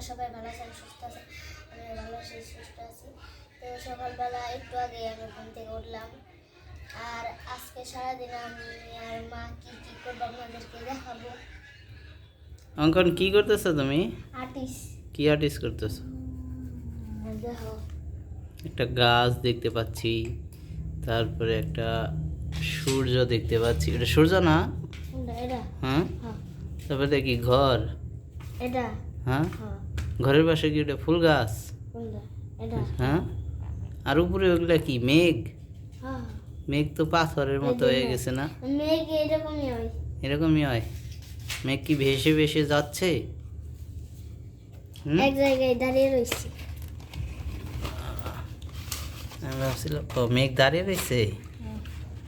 আপনারা সবাই ভালো আছেন সুস্থ আছেন আমি ভালো আছি সুস্থ আছি। তো সকালবেলা একটু আগে আমি ঘুম থেকে উঠলাম। আর আজকে সারাদিন আমি আর মা কি কি করব আপনাদেরকে দেখাবো। অঙ্কন কি করতেছো তুমি? আর্টিস্ট কি আর্টিস্ট করতেছো? দেখো। একটা গাছ দেখতে পাচ্ছি তারপরে একটা সূর্য দেখতে পাচ্ছি। এটা সূর্য না? হ্যাঁ? হ্যাঁ। তারপরে দেখি ঘর। এটা। হ্যাঁ? হ্যাঁ। ঘরের পাশে কি ওটা ফুল গাছ? হ্যাঁ? আর উপরে ওগুলা কি মেঘ? হ্যাঁ। মেঘ তো পাথরের মতো হয়ে গেছে না? এরকমই হয়। মেঘ কি ভেসে ভেসে যাচ্ছে? এক জায়গায় দাঁড়িয়ে রয়েছে। আমি ভাবছিলাম ও মেঘ দাঁড়িয়ে রয়েছে?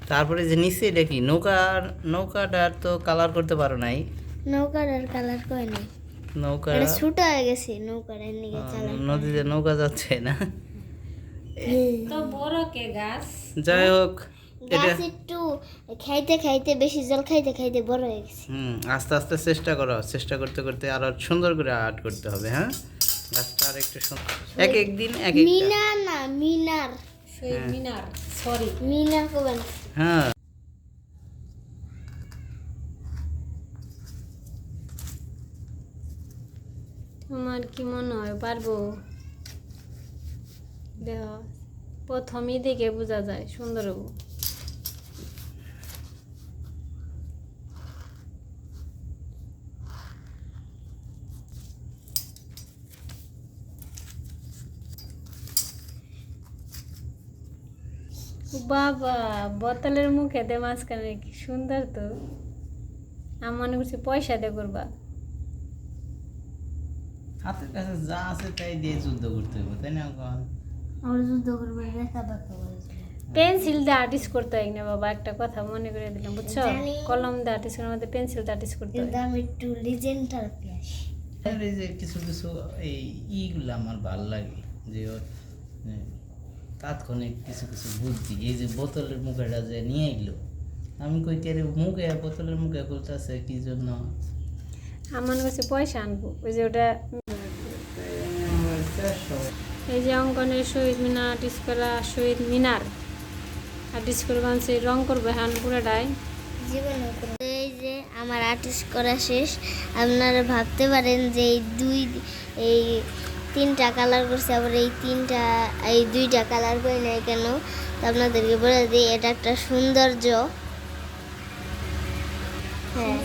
তারপরে যে নিচে এটা কি নৌকার নৌকাটার তো কালার করতে পারো নাই? নৌকার আর কালার করে নাই। নৌকা ছোট হয়ে গেছে নৌকার এর নিকে নদীতে নৌকা যাচ্ছে না। তো বড় কে গাছ? যাই হোক গাছ একটু খাইতে খাইতে বেশি জল খাইতে খাইতে বড় হয়ে গেছে। হুম আস্তে আস্তে চেষ্টা করো চেষ্টা করতে করতে আরও সুন্দর করে আর্ট করতে হবে হ্যাঁ? গাছটা আর একটু সুন্দর এক এক দিন এক একটা। মিনার না মিনার। শহীদ মিনার সরি মিনার করবেন হ্যাঁ তোমার কি মনে হয়? পারব? দেহ প্রথমই দেখে বোঝা যায় সুন্দর বাবা, বোতলের মুখে দে মাঝখানে কি সুন্দর তো। আমি মনে করছি পয়সা দিয়ে করবা। হাতের কাছে যা আছে তাই দিয়ে যুদ্ধ করতে হবে তাই না এখন আমরা যুদ্ধ করব দেখা পেন্সিল দিয়ে আর্টিস্ট করতে হয় না বাবা একটা কথা মনে করে দিলাম বুঝছ? কলম দিয়ে আর্টিস্ট করার মধ্যে পেন্সিল দিয়ে আর্টিস্ট করতে হয়। আমি একটু লিজেন্ডার পিয়াস এই যে কিছু কিছু এই ইগুলো আমার ভালো লাগে যে ওর, তাৎক্ষণিক কিছু কিছু বুদ্ধি এই যে বোতলের মুখেটা যে নিয়ে এলো আমি কই কে রে মুখে বোতলের মুখে খুলতেছে কি জন্য? আমি মনে করছি পয়সা আনব ওই যে ওটা এই যে অঙ্কনের শহীদ মিনার আর্টিস্ট করা শহীদ মিনার। আর্টিস্ট করে বানছে রং করবে হ্যাঁ পুরাটাই। এই যে আমার আর্টিস্ট করা শেষ আপনারা ভাবতে পারেন যে এই দুই এই তিনটা কালার করছে আবার এই তিনটা এই দুইটা কালার করে নাই কেন? তো আপনাদেরকে বলে দিই এটা একটা সৌন্দর্য। হ্যাঁ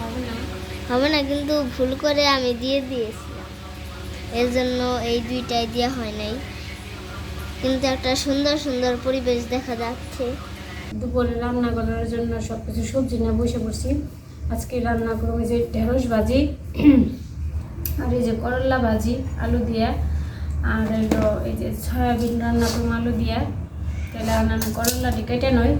হবে না। হবে না কিন্তু ভুল করে আমি দিয়ে দিয়েছিলাম এর জন্য এই দুইটাই দেওয়া হয় নাই। কিন্তু একটা সুন্দর সুন্দর পরিবেশ দেখা যাচ্ছে। দুপুরে রান্না করার জন্য সব কিছু সবজি নিয়ে বসে পড়ছি। আজকে রান্না করব এই যে ঢেঁড়স ভাজি আর এই যে করলা ভাজি আলু দিয়ে আর হলো এই যে সয়াবিন রান্না করব আলু দিয়ে। তাহলে রান্না করলাটি কেটে নয়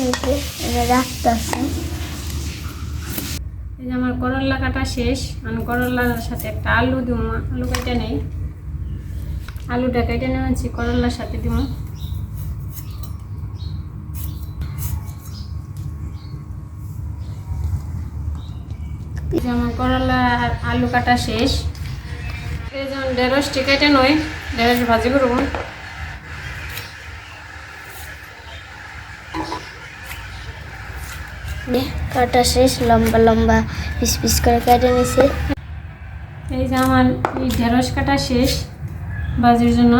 এই যে এটা রাখতেছে। এই যে আমার করলা কাটা শেষ আমি করলার সাথে একটা আলু দিব আলু কেটে নেই। আলুটা কেটে নেওয়াছি করলার সাথে দিব এই যে আমার করলা আর আলু কাটা শেষ। এই যেমন ঢেঁড়সটি কেটে নয় ঢেঁড়স ভাজি করব। নে, কাটা শেষ লম্বা লম্বা পিস পিস করে কেটে নিছে। এই যে আমার এই ঢেঁড়স কাটা শেষ ভাজির জন্য।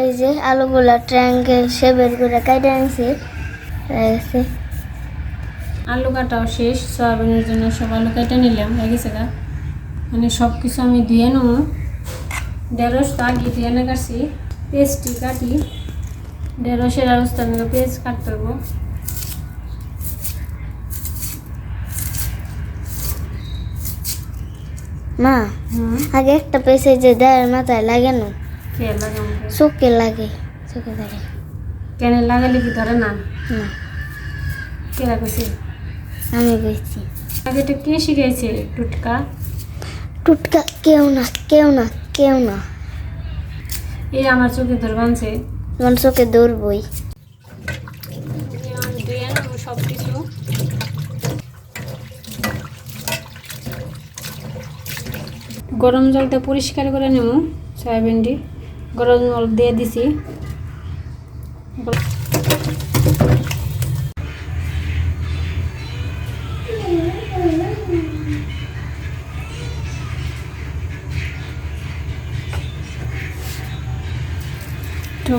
এই যে আলুগুলা ট্রায়াঙ্গেল শেপের করে কেটে নিছে রয়েছে আলু কাটাও শেষ সয়াবিনের জন্য সব আলু কেটে নিলাম। হয়ে গেছে গা। মানে সব কিছু আমি ধুয়ে নেব। ঢেঁড়স তো আগে ধুয়ে না কাটছি। পেস্টটি কাটি। ঢেঁড়সের আরস্তা আমি পেস্ট কাটতে হব মা হুম? আগে একটা পেছে যে দেয়ের মাথায় লাগে না? কে চোখে লাগে চোখে লাগে। কেন লাগালে কি ধরে না? না। কেরা কইছে আমি গেছি আগে এটা কে শিখাইছে টুটকা? টুটকা কেউ না কেউ না কেউ না। এই আমার চোখে ধর বানছে। মানুষকে দৌড়বই। সব কিছু গরম জলটা পরিষ্কার করে নেব সয়াবিনটি গরম জল দিয়ে দিছি।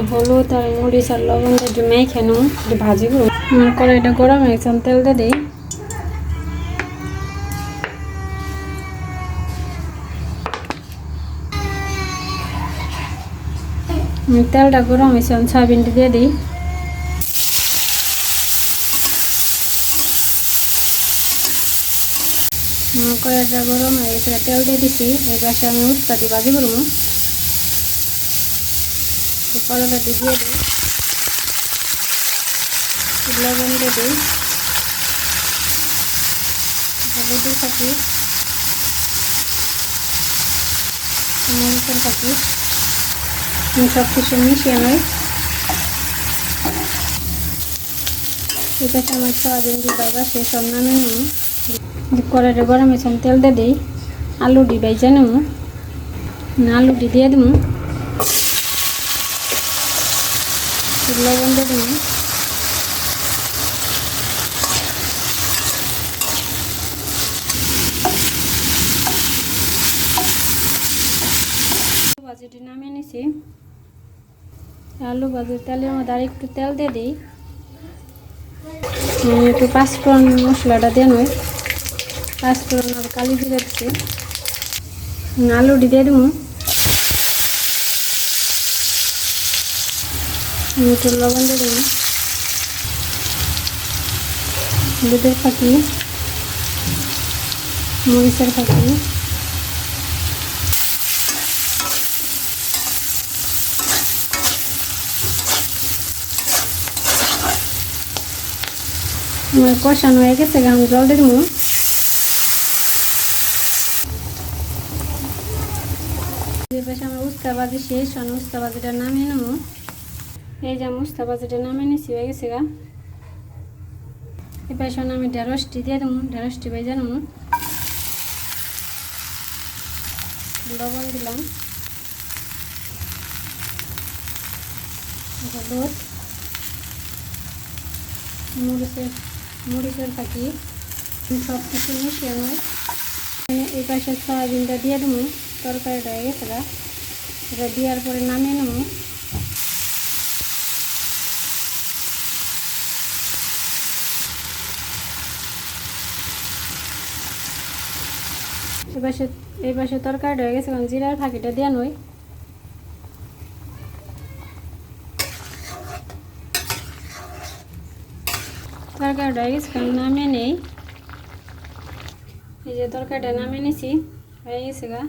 হলুদ আর মরিচ আর লবণ দিয়ে একটু মেখে নেব একটু ভাজি করব আমার কড়াইটা গরম গেছে আমি তেল দিয়ে দিই। তেলটা গরম হয়েছে আমি দিয়ে দিই। আমার কড়াইটা গরম হয়ে গেছে তেল দিয়ে দিছি এই পাশে আমি উস্তা দিয়ে ভাজি করব করলাটা দিয়ে দিই। লবণ দিই। হলুদের থাকি মরিচের থাকি সব কিছু মিশিয়ে নয় এটা আমার সয়াবিন বাবা, সে সব নামে নেব কড়াইটা গরম তেল দিয়ে দিই। আলু দি বাইজা নেব। আলু দি দিয়ে দেবো। লবণ দিয়ে দেবো ভাজিটি নামিয়ে নিছি। আলু ভাজির তেলের মধ্যে আর একটু তেল দিয়ে দিই। একটু পাঁচফোড়ন মশলাটা দিয়ে নই। পাঁচফোড়ন আর কালি দিচ্ছি আলুটি দিয়ে দেবো একটু লবণ দিয়ে দেবো হলুদের ফাঁকি মরিচের ফাঁকি আমার কষানো হয়ে গেছে আমি জল দিয়ে দেবো। আমার উস্তা বাজি শেষ আমি উস্তা বাজিটা নামিয়ে নেব। এই যে আমি উস্তা বাজিটা নামিয়ে নিছি, হয়ে গেছে গা। এই পাশে আমি ঢেঁড়সটি দিয়ে দেবো ঢেঁড়সটি ভেজে নেব। লবণ দিলাম। হলুদ, মরিচের মরিচের পাখি সব কিছু মিশিয়ে নয় এই পাশে সয়াবিনটা দিয়ে দেবো, তরকারিটা হয়ে গেছে গা। এটা দেওয়ার পরে নামিয়ে নেব। এই পাশে এই পাশে তরকারিটা হয়ে গেছে, কারণ জিরার ফাঁকিটা দেওয়া নয়। তরকারিটা হয়ে গেছে, কারণ নামিয়ে নেই। এই যে তরকারিটা নামিয়ে নিছি, হয়ে গেছে গা।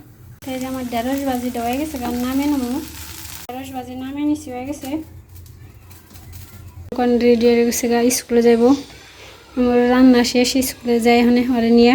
এই যে আমার ঢেঁড়স ভাজিটা হয়ে গেছে, কারণ নামিয়ে নেব। ঢেঁড়স ভাজি নামিয়ে নিছি, হয়ে গেছে। এখন রেডি হয়ে গেছে গা, স্কুলে যাইব। আমার রান্না শেষ, স্কুলে যাই এখানে ওরে নিয়ে।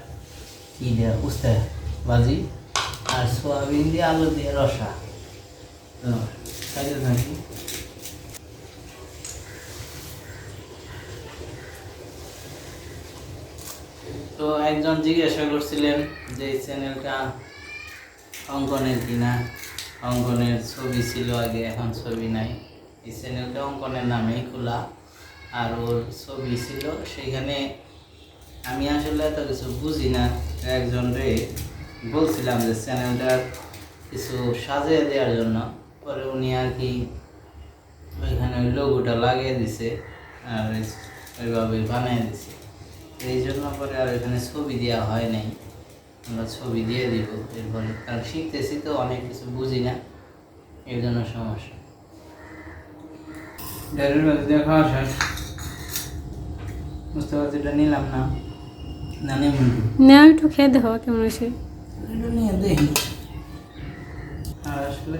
কি দেওয়া উস্তা ভাজি আর সোয়াবিন দিয়ে আলু দিয়ে রসা। তো একজন জিজ্ঞাসা করছিলেন যে এই চ্যানেলটা অঙ্কনের কিনা? অঙ্কনের ছবি ছিল আগে, এখন ছবি নাই। এই চ্যানেলটা অঙ্কনের নামেই খোলা। আর ওর ছবি ছিল সেখানে আমি আসলে এত কিছু বুঝি না। একজন রে বলছিলাম যে চ্যানেলটা কিছু সাজিয়ে দেওয়ার জন্য। পরে উনি আর কি ওইখানে ওই লোগোটা লাগিয়ে দিছে আর ওইভাবে বানিয়ে দিছে। এই জন্য পরে আর এখানে ছবি দেওয়া হয় নাই। আমরা ছবি দিয়ে দিব। এরপরে কারণ শিখতেছি তো, অনেক কিছু বুঝি না। এর জন্য সমস্যা। ডাইরেক্ট মাছ দিয়ে বুঝতে পারছি, এটা নিলাম না। না একটু খেয়ে দেখো কেমন আছে আর আসলে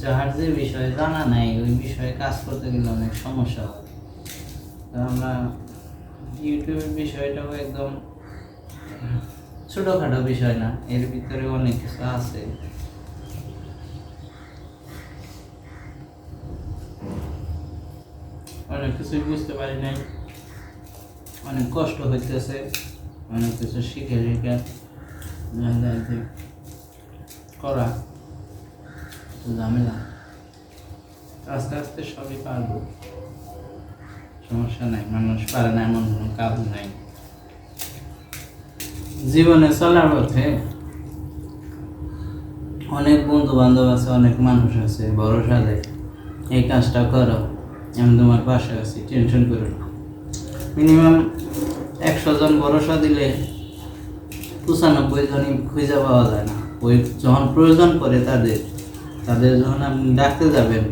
যার যে বিষয়ে জানা নাই ওই বিষয়ে কাজ করতে গেলে অনেক সমস্যা হয়। তো আমরা ইউটিউবের বিষয়টাও একদম ছোটোখাটো বিষয় না এর ভিতরে অনেক কিছু আছে। অনেক কিছুই বুঝতে পারি নাই। অনেক কষ্ট হইতেছে। অনেক কিছু শিখে শিখে করা একটু ঝামেলা। আস্তে আস্তে সবই পারব। সমস্যা নাই, মানুষ পারে না, এমন কোনো কাজ নাই। জীবনে চলার পথে অনেক বন্ধু বান্ধব আছে, অনেক মানুষ আছে, ভরসা দেয়, এই কাজটা করো, আমি তোমার পাশে আছি, টেনশন করো মিনিমাম একশো জন ভরসা দিলে পঁচানব্বই জনই খুঁজে পাওয়া যায় না। ওই যখন প্রয়োজন পড়ে তাদের তাদের যখন আপনি ডাকতে যাবেন,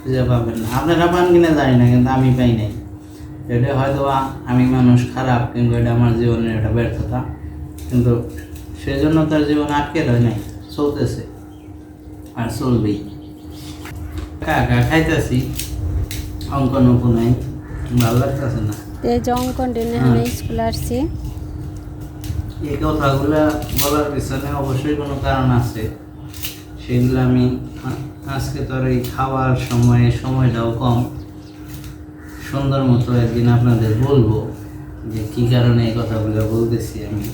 খুঁজে পাবেন না। আপনারা পান কিনা জানি না, কিন্তু আমি পাই নাই। এটা হয়তো আমি মানুষ খারাপ, কিন্তু এটা আমার জীবনের একটা ব্যর্থতা। কিন্তু সেই জন্য তার জীবন আটকে রয় নাই, চলতেছে, আর চলবেই। খাইতেছি, অঙ্কন উপ নাই, ভালো লাগতেছে না। এই যে অঙ্কন টেনে হ্যাঁ। স্কুল আসছি। এই কথাগুলো বলার পিছনে অবশ্যই কোনো কারণ আছে। সেগুলো আমি আজকে তো আর এই খাওয়ার সময়ে সময়টাও কম। সুন্দর মতো একদিন আপনাদের বলব যে কি কারণে এই কথাগুলো বলতেছি আমি।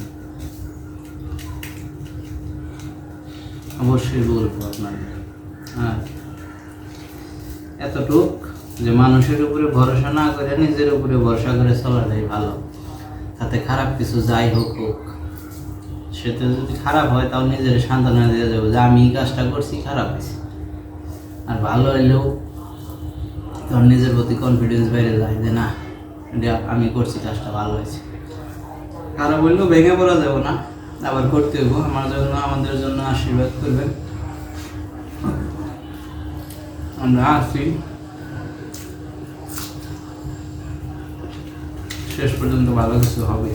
অবশ্যই বলব আপনাদের। আর এতটুক। যে মানুষের উপরে ভরসা না করে নিজের উপরে ভরসা করে চলাটাই ভালো। তাতে খারাপ কিছু যাই হোক হোক, সেটা যদি খারাপ হয় তাও নিজের সান্ত্বনা দিয়ে যাব যে আমি এই কাজটা করছি, খারাপ হয়েছে। আর ভালো হইলেও তোর নিজের প্রতি কনফিডেন্স বেড়ে যায় যে না আমি করছি, কাজটা ভালো হয়েছে। খারাপ হইলেও ভেঙে পড়া যাব না, আবার করতে হইব। আমার জন্য, আমাদের জন্য আশীর্বাদ করবেন। আমরা আছি। শেষ পর্যন্ত ভালো কিছু হবে।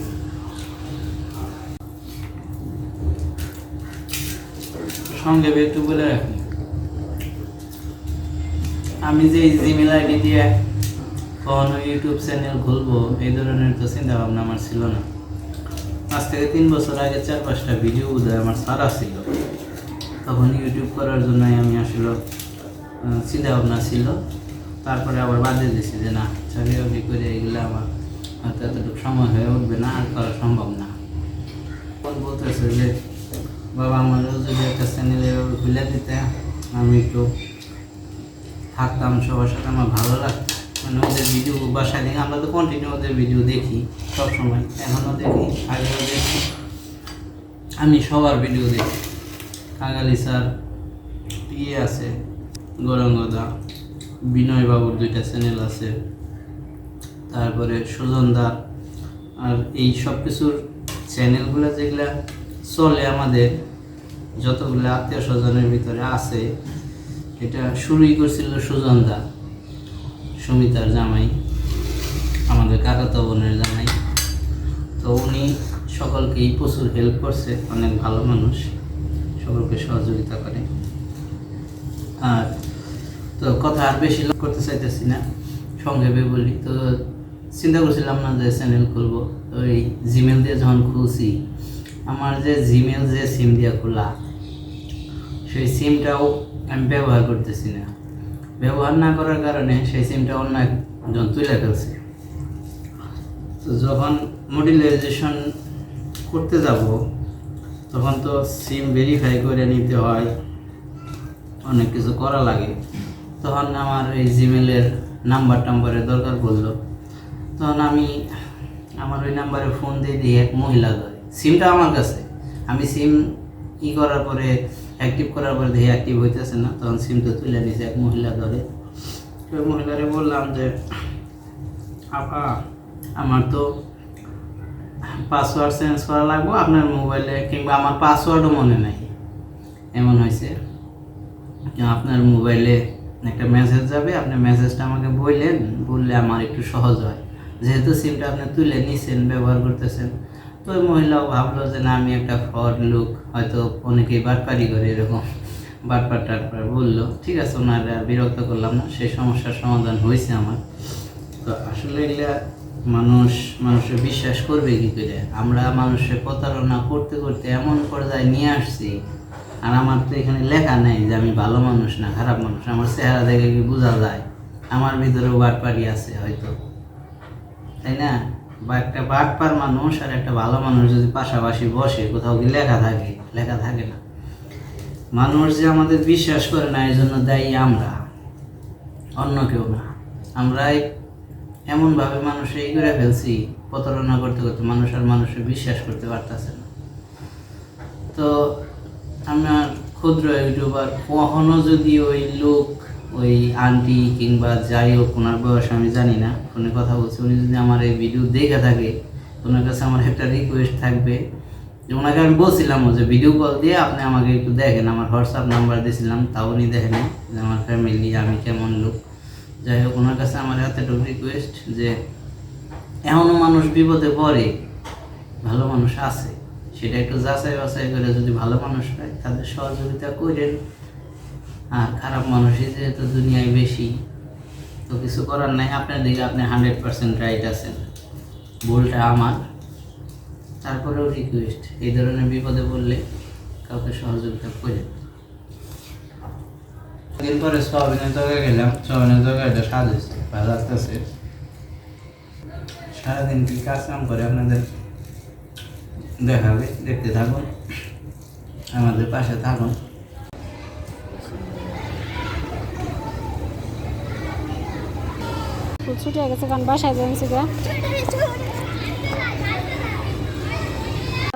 সঙ্গে একটু বলে রাখি। আমি যে জিমেল আইডি দিয়ে কখনো ইউটিউব চ্যানেল খুলবো, এই ধরনের তো চিন্তা ভাবনা আমার ছিল না। আজ থেকে তিন বছর আগে চার পাঁচটা ভিডিও বোধহয় আমার সারা ছিল তখন ইউটিউব করার জন্যই আমি আসলে চিন্তা ভাবনা ছিল। তারপরে আবার বাদে দিয়েছি যে না চাকরি বাকরি করে এগুলো আমার সময় হয়ে উঠবে না, আর করা সম্ভব না। বলতেছে যে, বাবা, আমারও যদি একটা চ্যানেল এভাবে খুলে দিতে, আমি একটু থাকতাম, সবার সাথে আমার ভালো লাগতো। মানে ওদের ভিডিও বাসায় দেখে, আমরা তো কন্টিনিউ ওদের ভিডিও দেখি সবসময়। এখনও দেখি আগেও দেখি। আমি সবার ভিডিও দেখি। কাঙালি স্যার ইয়ে আছে গৌরাঙ্গদা বিনয় বাবুর দুইটা চ্যানেল আছে। তারপরে সুজন দা আর এই সব কিছুর চ্যানেলগুলো যেগুলা চলে আমাদের, যতগুলো আত্মীয় স্বজনের ভিতরে আছে, এটা শুরুই করছিল সুজনদা সুমিতার জামাই, আমাদের কাকাতো বোনের জামাই। তো উনি সকলকেই প্রচুর হেল্প করছে, অনেক ভালো মানুষ, সকলকে সহযোগিতা করে। আর তো কথা আর বেশি করতে চাইতেছি না সংক্ষেপে বলি তো চিন্তা করছিলাম না যে চ্যানেল খুলবো। তো এই জিমেল দিয়ে যখন খুলছি, আমার যে জিমেল যে সিম দিয়ে খোলা, সেই সিমটাও আমি ব্যবহার করতেছি না। ব্যবহার না করার কারণে সেই সিমটা অন্য একজন তুলে ফেলছে। তো যখন মডিলাইজেশন করতে যাব, তখন তো সিম ভেরিফাই করে নিতে হয়, অনেক কিছু করা লাগে। তখন আমার এই জিমেলের নাম্বার টাম্বারের দরকার পড়ল। তখন আমি আমার ওই নাম্বারে ফোন দিয়ে দিই এক মহিলা ধরে। সিমটা আমার কাছে। আমি সিম ই করার পরে অ্যাক্টিভ করার পরে দেখি অ্যাক্টিভ হইতেছে না, তখন সিমটা তুলে নিয়েছে এক মহিলা ধরে। ওই মহিলারে বললাম যে, আপা, আমার তো পাসওয়ার্ড চেঞ্জ করা লাগবে, আপনার মোবাইলে কিংবা আমার পাসওয়ার্ডও মনে নাই। এমন হয়েছে আপনার মোবাইলে একটা মেসেজ যাবে, আপনি মেসেজটা আমাকে বললেন, বললে আমার একটু সহজ হয়। যেহেতু সিমটা আপনি তুলে নিছেন, ব্যবহার করতেছেন, তো ওই মহিলাও ভাবলো যে না, আমি একটা ফ্রড লুক হয়তো অনেকেই বাটপারি করে এরকম বাটপার টাটপার বলল। ঠিক আছে, ওনার আর বিরক্ত করলাম না, সেই সমস্যার সমাধান হয়েছে আমার। তো আসলে এগুলা মানুষ, মানুষের বিশ্বাস করবে কি করে? আমরা মানুষের প্রতারণা করতে করতে এমন পর্যায়ে নিয়ে আসছি, আর আমার তো এখানে লেখা নেই যে আমি ভালো মানুষ না খারাপ মানুষ, আমার চেহারা দেখে কি বোঝা যায়? আমার ভিতরেও বাটপারি আছে হয়তো। তাই না? বা একটা বাটপার মানুষ আর একটা ভালো মানুষ যদি পাশাপাশি বসে, কোথাও কি লেখা থাকে লেখা থাকে না। মানুষ যে আমাদের বিশ্বাস করে না এই জন্য দায়ী আমরা। অন্য কেউ না। আমরাই এমনভাবে মানুষ এই করে ফেলছি, প্রতারণা করতে করতে মানুষ আর মানুষে বিশ্বাস করতে পারতেছে না। তো আমার ক্ষুদ্র ইউটিউবার, কখনো যদি ওই লোক ওই আন্টি কিংবা যাই হোক ওনার বয়স, আমি জানি না, ফোনে কথা বলছি। উনি যদি আমার এই ভিডিও দেখে থাকে, ওনার কাছে আমার একটা রিকোয়েস্ট থাকবে। যে ওনাকে আমি বলছিলাম যে ভিডিও কল দিয়ে আপনি আমাকে একটু দেখেন। আমার হোয়াটসঅ্যাপ নাম্বার দিয়েছিলাম, তাও উনি দেখেন যে আমার ফ্যামিলি আমি কেমন লোক। যাই হোক, ওনার কাছে আমার এতটুকু রিকোয়েস্ট যে এমনও মানুষ বিপদে পড়ে, ভালো মানুষ আছে। সেটা একটু যাচাই বাছাই করে যদি ভালো মানুষ পায় তাদের সহযোগিতা করেন। আর খারাপ মানুষই যেহেতু দুনিয়ায় বেশি, তো কিছু করার নাই। আপনার দিকে আপনি হান্ড্রেড পার্সেন্ট রাইট আছেন। ভুলটা আমার। তারপরেও রিকোয়েস্ট এই ধরনের বিপদে পড়লে কাউকে সহযোগিতা করেন দিন পরে সবিনের জায়গায় গেলাম জায়গায় এটা সাজেছে ভালো লাগতেছে। সারাদিন কি কাজ কাম করে আপনাদের দেখাবে, দেখতে থাকুন। আমাদের পাশে থাকুন। ছুটি হয়ে গেছে কারণ বাসায় যাচ্ছি গা।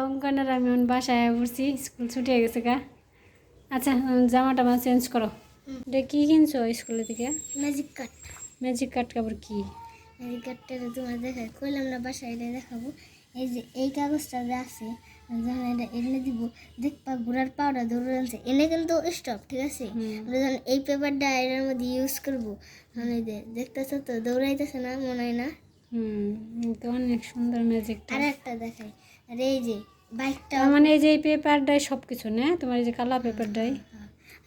অঙ্কনের আমি এখন বাসায় পড়ছি স্কুল ছুটি হয়ে গেছে গা। আচ্ছা জামা টামা চেঞ্জ করো। এটা কি কিনছো স্কুলের থেকে ম্যাজিক কাট ম্যাজিক কাট কাপড় কি? ম্যাজিক কাটটা তোমার দেখাই কইলাম না বাসায় এটা দেখাবো। এই যে এই কাগজটা যে আছে যখন এটা এনে দিব। দেখবা ঘোড়ার পাউডার ধরে এনে কিন্তু স্টপ ঠিক আছে। আমরা যখন এই পেপারটা এটার মধ্যে ইউজ করব তখন এই যে দেখতেছো তো দৌড়াইতেছে না মনে হয় না? হুম তো অনেক সুন্দর আর একটা দেখাই। আর এই যে বাইকটা মানে এই যে এই পেপারটাই সব কিছু না? তোমার এই যে কালা পেপারটাই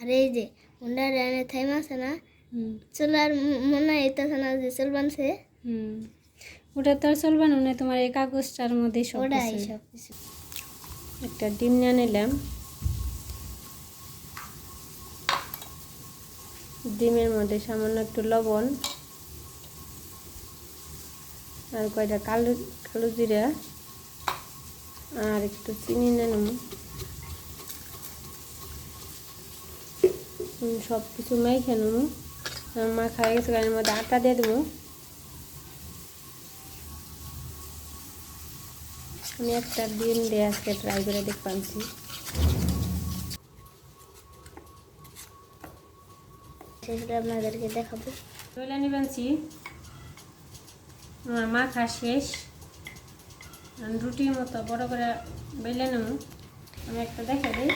আর এই যে হুন্ডা থাইম আছে না? হুম। চলো আর ম- মনে হয় না যে হুম। ওটা তো আর না না তোমার এই কাগজটার মধ্যেই সব কিছু। একটা ডিম নিয়ে নিলাম। ডিমের মধ্যে সামান্য একটু লবণ আর কয়টা কালো কালো জিরা আর একটু চিনি হুম, সব কিছু মাইখে নেব মাখা হয়ে গেছে এর মধ্যে আটা দিয়ে দেবো। আমি একটা ডিম দিয়ে আজকে ট্রাই করে দেখ পাচ্ছি সেটা আপনাদেরকে দেখাবো। তৈলানি বানছি আমার মাখা শেষ। রুটির মতো বড় করে বেলে নেব। আমি একটা দেখে দিই।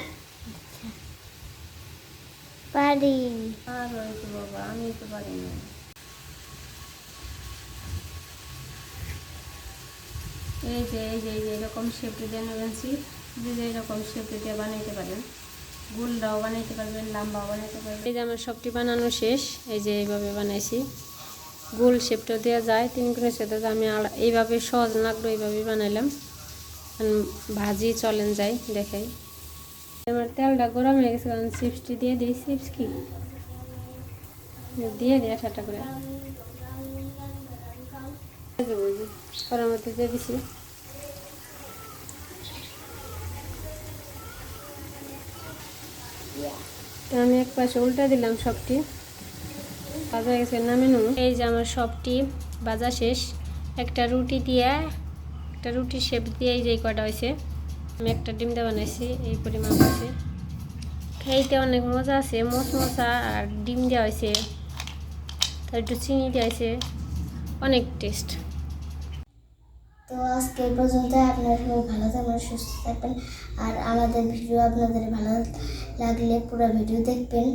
পারি। আর ওই তো বাবা আমি তো পারি না। এই যে এই যে এই যে, এরকম শেপটি দিয়ে নেবেনছি যে এরকম শেপটি দিয়ে বানাইতে পারেন। গোলটাও বানাইতে পারবেন, লম্বাও বানাইতে পারবেন। এই যে আমার সবটি বানানো শেষ, এই যে এইভাবে বানাইছি। গোল শেপটা দেওয়া যায়, তিন কোণের সাথে তো আমি এইভাবে সহজ লাগল এইভাবে বানাইলাম। ভাজি চলেন যাই, দেখাই। আমার তেলটা গরম হয়ে গেছে, কারণ চিপসটি দিয়ে দিই চিপস কি? দিয়ে দিই একটা করে। করার মধ্যে দিয়ে দিছি। আমি এক পাশে উল্টা দিলাম সবটি। ভাজা গেছে নামে নেব এই যে আমার সবটি ভাজা শেষ। একটা রুটি দিয়ে, একটা রুটি শেপ দিয়ে এই যে কটা হয়েছে। আমি একটা ডিম দিয়ে বানাইছি, এই পরিমাণ হয়েছে। খাইতে অনেক মজা আছে মশমশা আর ডিম দেওয়া হয়েছে। তার একটু চিনি দেওয়া হয়েছে। অনেক টেস্ট তো আজকে এই পর্যন্ত আপনারা সবাই ভালো থাকবেন, সুস্থ থাকবেন। আর আমাদের ভিডিও আপনাদের ভালো লাগলে পুরো ভিডিও দেখবেন।